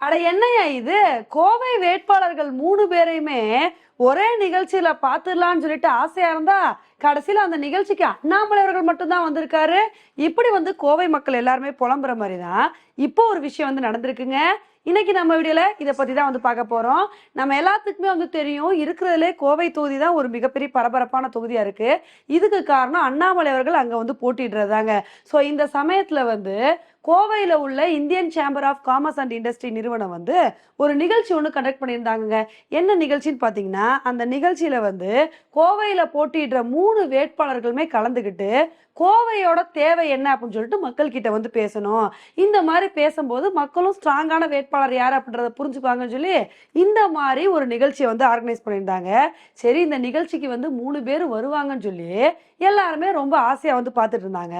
அட என்னய்யா இது? கோவை வேட்பாளர்கள் மூணு பேரையுமே ஒரே நிகழ்ச்சியில பாத்துடலாம்னு சொல்லிட்டு ஆசையா இருந்தா கடைசியில அந்த நிகழ்ச்சிக்கு அண்ணாமலை அவர்கள் மட்டும்தான் வந்திருக்காரு. இப்படி வந்து கோவை மக்கள் எல்லாருமே புலம்புற மாதிரி தான் இப்போ ஒரு விஷயம் வந்து நடந்திருக்குங்க. இன்னைக்கு நம்ம வீடியோல இதை பத்தி தான் வந்து பார்க்க போறோம். நம்ம எல்லாத்துக்குமே வந்து தெரியும் இருக்கிறதுலே கோவை தொகுதி தான் ஒரு மிகப்பெரிய பரபரப்பான தொகுதியா இருக்கு. இதுக்கு காரணம் அண்ணாமலை அவர்கள் அங்க வந்து போட்டிடுறதாங்க ஸோ இந்த சமயத்துல வந்து கோவையில் உள்ள Indian chamber of commerce and industry நிறுவனம் வந்து ஒரு நிகழ்ச்சி ஒன்று கண்டக்ட் பண்ணியிருந்தாங்க என்ன நிகழ்ச்சின்னு பார்த்தீங்கன்னா அந்த நிகழ்ச்சியில் வந்து கோவையில் போட்டியிடுற மூணு வேட்பாளர்களுமே கலந்துக்கிட்டு கோவையோட தேவை என்ன அப்படின்னு சொல்லிட்டு மக்கள் கிட்ட வந்து பேசணும். இந்த மாதிரி பேசும்போது மக்களும் ஸ்ட்ராங்கான வேட்பாளர் யார் அப்படின்றத புரிஞ்சுக்குவாங்கன்னு சொல்லி இந்த மாதிரி ஒரு நிகழ்ச்சியை வந்து ஆர்கனைஸ் பண்ணியிருந்தாங்க. சரி இந்த நிகழ்ச்சிக்கு வந்து மூணு பேர் வருவாங்கன்னு சொல்லி எல்லாருமே ரொம்ப ஆசையாக வந்து பார்த்துட்டு இருந்தாங்க.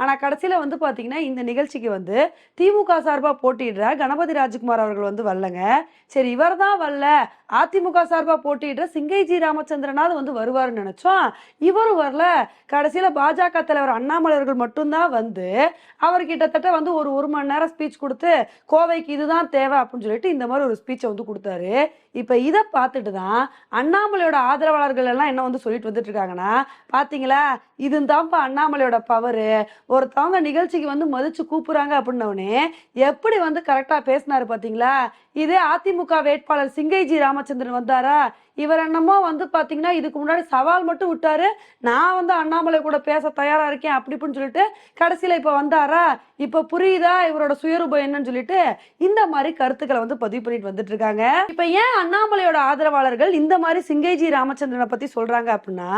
ஆனால் கடைசியில் வந்து பார்த்தீங்கன்னா இந்த நிகழ்ச்சி ஆட்சிக்கு வந்து திமுக சார்பாக போட்டியிடுற கணபதி ராஜ்குமார் அவர்கள் வந்து வரலங்க. சரி இவர் தான் வரல. அதிமுக சார்பாக போட்டியிடுற சிங்கைஜி ராமச்சந்திரனாவது வந்து வருவாருன்னு நினச்சோம். இவரும் வரல. கடைசியில் பாஜக தலைவர் அண்ணாமலை அவர்கள் மட்டும்தான் வந்து அவர் கிட்டத்தட்ட வந்து ஒரு ஒரு மணி நேரம் ஸ்பீச் கொடுத்து கோவைக்கு இதுதான் தேவை அப்படின்னு சொல்லிட்டு இந்த மாதிரி ஒரு ஸ்பீச்சை வந்து கொடுத்தாரு. இப்போ இதை பார்த்துட்டு தான் அண்ணாமலையோட ஆதரவாளர்கள் எல்லாம் என்ன வந்து சொல்லிட்டு வந்துட்டு இருக்காங்கன்னா பார்த்தீங்களா இதுதான்ப்பா அண்ணாமலையோட பவரு ஒருத்தவங்க நிகழ்ச்சிக்கு வந்து மதிச்சு கூப்பிடுறாங்க அப்படின்னவனே எப்படி வந்து கரெக்டாக பேசினாரு பார்த்தீங்களா இதே அதிமுக வேட்பாளர் சிங்கைஜி ராமச்சந்திரன் வந்தாரா? இவர் என்னமோ வந்து பார்த்தீங்கன்னா இதுக்கு முன்னாடி சவால் மட்டும் விட்டாரு. நான் வந்து அண்ணாமலை கூட பேச தயாராக இருக்கேன் அப்படி இப்படின்னு சொல்லிட்டு கடைசியில இப்போ வந்தாரா? இப்போ புரியுதா? இவரோட சுயரூபம் என்னன்னு சொல்லிட்டு இந்த மாதிரி கருத்துக்களை வந்து பதிவு பண்ணிட்டு வந்துட்டு இருக்காங்க. இப்போ ஏன் அண்ணாமலையோட ஆதரவாளர்கள் இந்த மாதிரி சிங்கேஜி ராமச்சந்திரனை பத்தி சொல்றாங்க அப்படின்னா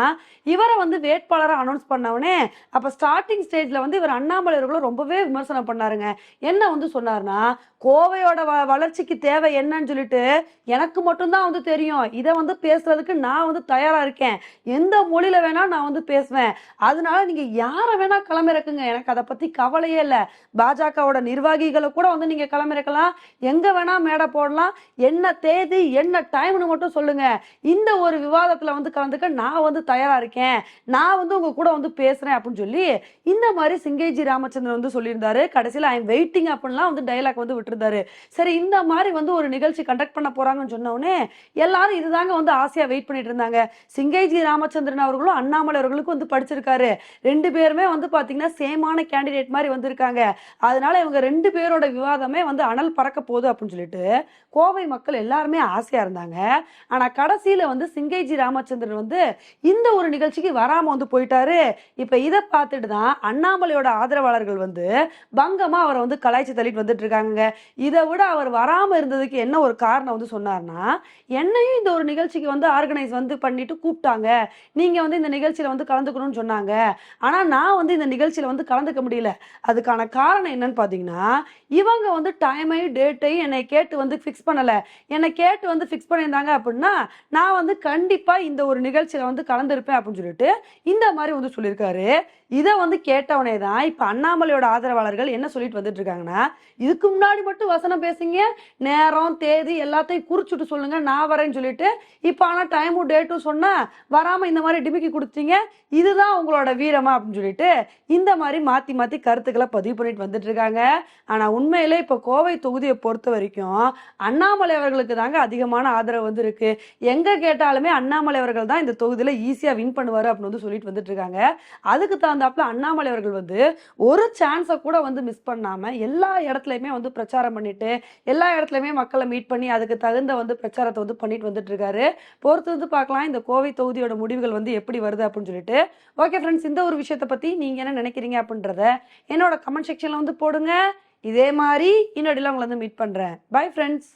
இவரை வந்து வேட்பாளரை அனௌன்ஸ் பண்ணவனே அப்ப ஸ்டார்டிங் ஸ்டேஜ்ல வந்து இவர் அண்ணாமலையர்களும் ரொம்பவே விமர்சனம் பண்ணாருங்க. என்ன வந்து சொன்னார்னா கோவையோட வ வளர்ச்சிக்கு தேவை என்னன்னு சொல்லிட்டு எனக்கு மட்டும்தான் வந்து தெரியும். இதை வந்து பேசுறதுக்கு நான் வந்து தயாராக இருக்கேன். எந்த மொழியில வேணா நான் வந்து பேசுவேன். அதனால நீங்க யாரை வேணா கிளம்பிறக்குங்க எனக்கு அதை பத்தி கவலையே இல்லை. பாஜகவோட நிர்வாகிகளை கூட வந்து நீங்க கிளம்பிறக்கலாம் எங்க வேணா மேடை போடலாம். என்ன தேதி என்ன டைம்னு மட்டும் சொல்லுங்க. இந்த ஒரு விவாதத்துல வந்து கலந்துக்க நான் வந்து தயாரா இருக்கேன். நான் வந்து உங்க கூட வந்து பேசுறேன் அப்படின்னு சொல்லி இந்த மாதிரி சிங்கேஜி ராமச்சந்திரன் வந்து சொல்லியிருந்தாரு. கடைசியில் ஐ வெயிட்டிங் அப்படின்லாம் வந்து டைலாக் வந்து விட்டுருந்தாரு சரி இந்த மாதிரி வந்து ஒரு நிகழ்ச்சி கண்டக்ட் பண்ண போறாங்கன்னு சொன்னோடனே எல்லாரும் இதுதாங்க வந்து ஆசையா வெயிட் பண்ணிட்டு இருந்தாங்க. சிங்கைஜி ராமச்சந்திரன் அவர்களும் அண்ணாமலை அவர்களுக்கும் வந்து படிச்சிருக்காரு. ரெண்டு பேருமே வந்து பாத்தீங்கன்னா சேமான கேண்டிடேட் மாதிரி வந்திருக்காங்க. அதனால இவங்க ரெண்டு பேரோட விவாதமே வந்து அனல் பறக்க போகுது அப்படின்னு சொல்லிட்டு கோவை மக்கள் எல்லாருமே ஆசையா இருந்தாங்க. ஆனா கடைசியில வந்து சிங்கைஜி ராமச்சந்திரன் வந்து இந்த ஒரு நிகழ்ச்சிக்கு வராம வந்து போயிட்டாரு. இப்ப இதை பார்த்துட்டு தான் அண்ணாமலையோட ஆதரவாளர்கள் வந்து பங்கமா அவரை வந்து கலாய்ச்சி தள்ளிட்டு வந்துட்டு இருக்காங்க இதை விட அவர் வராமல் இருந்ததுக்கு என்ன ஒரு காரணம் வந்து சொன்னார்னா என்னையும் இந்த ஒரு நிகழ்ச்சிக்கு வந்து ஆர்கனைஸ் வந்து பண்ணிட்டு கூப்பிட்டாங்க. நீங்கள் வந்து இந்த நிகழ்ச்சியில் வந்து கலந்துக்கணும்னு சொன்னாங்க. ஆனால் நான் வந்து இந்த நிகழ்ச்சியில் வந்து கலந்துக்க முடியல. அதுக்கான காரணம் என்னன்னு பார்த்தீங்கன்னா இவங்க வந்து டைமையும் டேட்டையும் என்னை கேட்டு வந்து ஃபிக்ஸ் பண்ணலை. என்னை கேட்டு வந்து ஃபிக்ஸ் பண்ணியிருந்தாங்க அப்படின்னா நான் வந்து கண்டிப்பாக இந்த ஒரு நிகழ்ச்சியில் வந்து கலந்துருப்பேன் அப்படின்னு சொல்லிட்டு இந்த மாதிரி வந்து சொல்லியிருக்காரு. இதை வந்து கேட்டவனே தான் இப்போ அண்ணாமலையோட ஆதரவாளர்கள் என்ன சொல்லிட்டு வந்துட்டு இருக்காங்கன்னா இதுக்கு முன்னாடி மட்டும் வசனம் பேசுங்க. நேரம் தேதி எல்லாத்தையும் குறிச்சுட்டு சொல்லுங்க. நான் வரேன்னு சொல்லிட்டு இப்போ ஆனால் டைமும் டேட்டும் சொன்னா வராம இந்த மாதிரி டிமிக்கி கொடுத்தீங்க இதுதான் உங்களோட வீரமா அப்படின்னு சொல்லிட்டு இந்த மாதிரி மாத்தி மாத்தி கருத்துக்களை பதிவு பண்ணிட்டு வந்துட்டு இருக்காங்க. ஆனா உண்மையிலே இப்போ கோவை தொகுதியை பொறுத்த வரைக்கும் அண்ணாமலை அவர்களுக்கு தாங்க அதிகமான ஆதரவு வந்து இருக்கு எங்க கேட்டாலுமே அண்ணாமலை அவர்கள் தான் இந்த தொகுதியில ஈஸியா வின் பண்ணுவாரு அப்படின்னு வந்து சொல்லிட்டு வந்துட்டு இருக்காங்க. அதுக்கு தகுந்தாப்புல அண்ணாமலை அவர்கள் வந்து ஒரு சான்ஸை கூட வந்து மிஸ் பண்ணாம எல்லா இடத்துலையுமே வந்து பிரச்சாரம் பண்ணிட்டு எல்லா இடத்துலையுமே மக்களை மீட் பண்ணி அதுக்கு தகுந்த வந்து பிரச்சாரத்தை வந்து பண்ணிட்டு வந்துட்டு இருக்காரு பொறுத்து வந்து பார்க்கலாம் இந்த கோவை தொகுதியோட முடிவுகள் வந்து எப்படி வருது அப்படின்னு சொல்லிட்டு. ஓகே ஃப்ரெண்ட்ஸ் இந்த ஒரு விஷயத்தை பத்தி நீங்க என்ன நினைக்கிறீங்க அப்படின்றத என்னோட கமெண்ட் செக்ஷன்ல வந்து போடுங்க. இதே மாதிரி இன்னொடியில் உங்களை வந்து மீட் பண்றேன். Bye friends